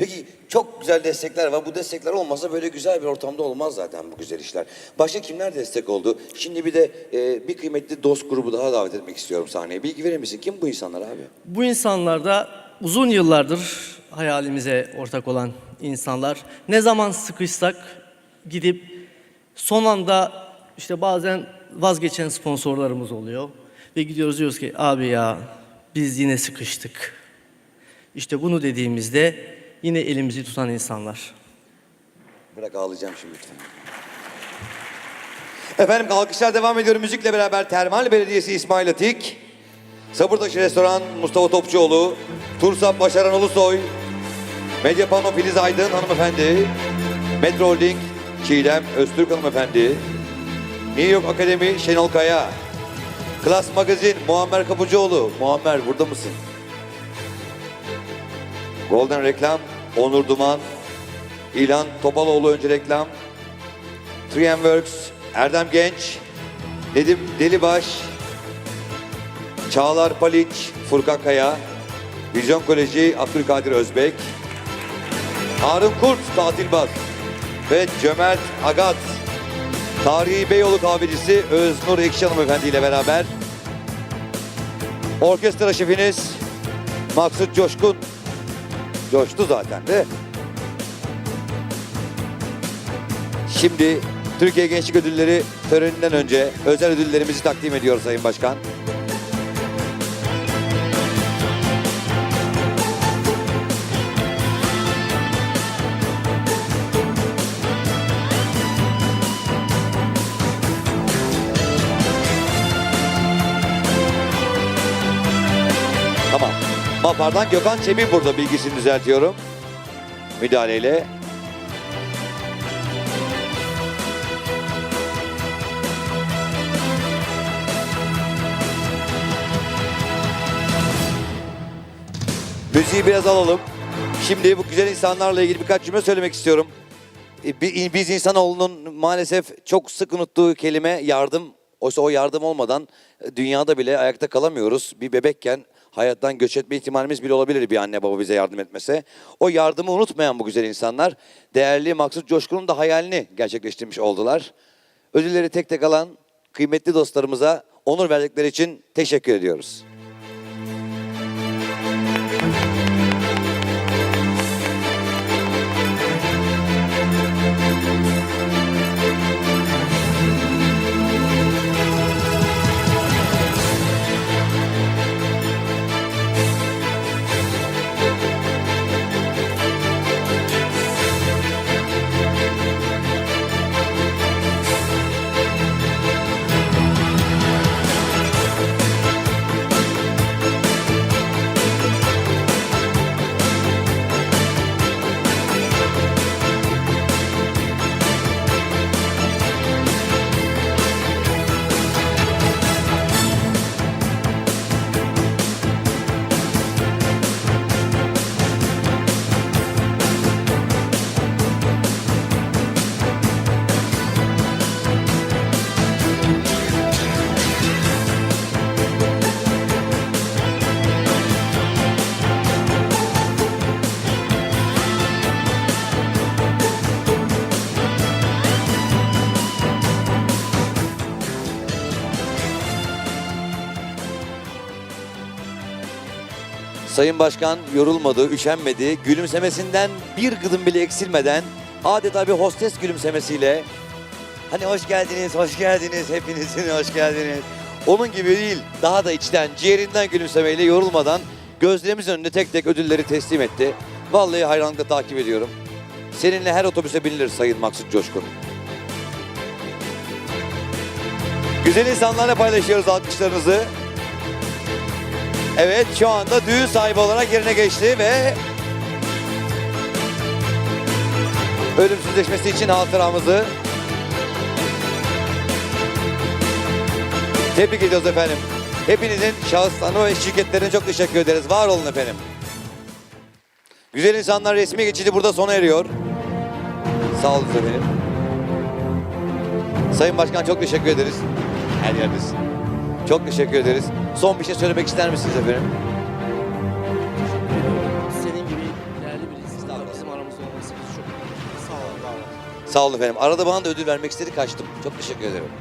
Peki çok güzel destekler var. Bu destekler olmasa böyle güzel bir ortamda olmaz zaten bu güzel işler. Başka kimler destek oldu? Şimdi bir de e, bir kıymetli dost grubu daha davet etmek istiyorum sahneye. Bilgi verir misin? Kim bu insanlar abi? Bu insanlar da uzun yıllardır hayalimize ortak olan insanlar. Ne zaman sıkışsak gidip son anda işte bazen vazgeçen sponsorlarımız oluyor. Ve gidiyoruz diyoruz ki abi ya biz yine sıkıştık. İşte bunu dediğimizde yine elimizi tutan insanlar. Bırak ağlayacağım şimdi lütfen. Efendim alkışlar devam ediyor. Müzikle beraber Termal Belediyesi İsmail Atik, Sabırtaşı Restoran Mustafa Topçuoğlu, Tursap Başaran Ulusoy, Medyapano Filiz Aydın hanımefendi, Metro Holding Çiğdem Öztürk hanımefendi, New York Akademi Şenol Kaya, Klas Magazin Muammer Kapıcıoğlu. Muammer burada mısın? Golden Reklam Onur Duman, İlhan Topaloğlu önce reklam. 3M Works, Erdem Genç, Nedim Delibaş, Çağlar Paliç, Furkan Kaya, Vizyon Koleji Abdülkadir Özbek, Harun Kurt Tatilbaz ve Cömert Agat, Tarihi Beyoğlu kahvecisi Öznur Ekşi Hanımefendi ile beraber orkestra şefiniz Maksut Coşkun coştu zaten de Şimdi Türkiye Gençlik Ödülleri töreninden önce özel ödüllerimizi takdim ediyor Sayın Başkan. Mapar'dan Gökhan Çemin burada bilgisini düzeltiyorum. Müdahaleyle. Müziği biraz alalım. Şimdi bu güzel insanlarla ilgili birkaç cümle söylemek istiyorum. E, bi- Biz insanoğlunun maalesef çok sık unuttuğu kelime yardım. Oysa o yardım olmadan e, dünyada bile ayakta kalamıyoruz. Bir bebekken hayattan göç etme ihtimalimiz bile olabilir bir anne baba bize yardım etmese. O yardımı unutmayan bu güzel insanlar değerli Maksut Coşkun'un da hayalini gerçekleştirmiş oldular. Ödülleri tek tek alan kıymetli dostlarımıza onur verdikleri için teşekkür ediyoruz. Sayın Başkan yorulmadı, üşenmedi. Gülümsemesinden bir gıdım bile eksilmeden adeta bir hostes gülümsemesiyle hani hoş geldiniz, hoş geldiniz, hepinizin hoş geldiniz. Onun gibi değil, daha da içten, ciğerinden gülümsemeyle yorulmadan gözlerimizin önünde tek tek ödülleri teslim etti. Vallahi hayranlıkla takip ediyorum. Seninle her otobüse binilir Sayın Maksut Coşkun. Güzel insanlarla paylaşıyoruz alkışlarınızı. Evet şu anda düğün sahibi olarak yerine geçti ve ölümsüzleşmesi için hatıramızı tebrik ediyoruz efendim. Hepinizin şahıslarına ve şirketlerine çok teşekkür ederiz. Var olun efendim. Güzel insanlar resmi geçidi burada sona eriyor. Sağ olun efendim. Sayın Başkan çok teşekkür ederiz. Her yerdesin. Çok teşekkür ederiz. Son bir şey söylemek ister misiniz efendim? Senin gibi değerli bir izleyiciler bizim aramızda olması bizi çok mutlu ediyor. Sağ olun. Sağ olun efendim. Arada bana da ödül vermek istedi kaçtım. Çok teşekkür ederim.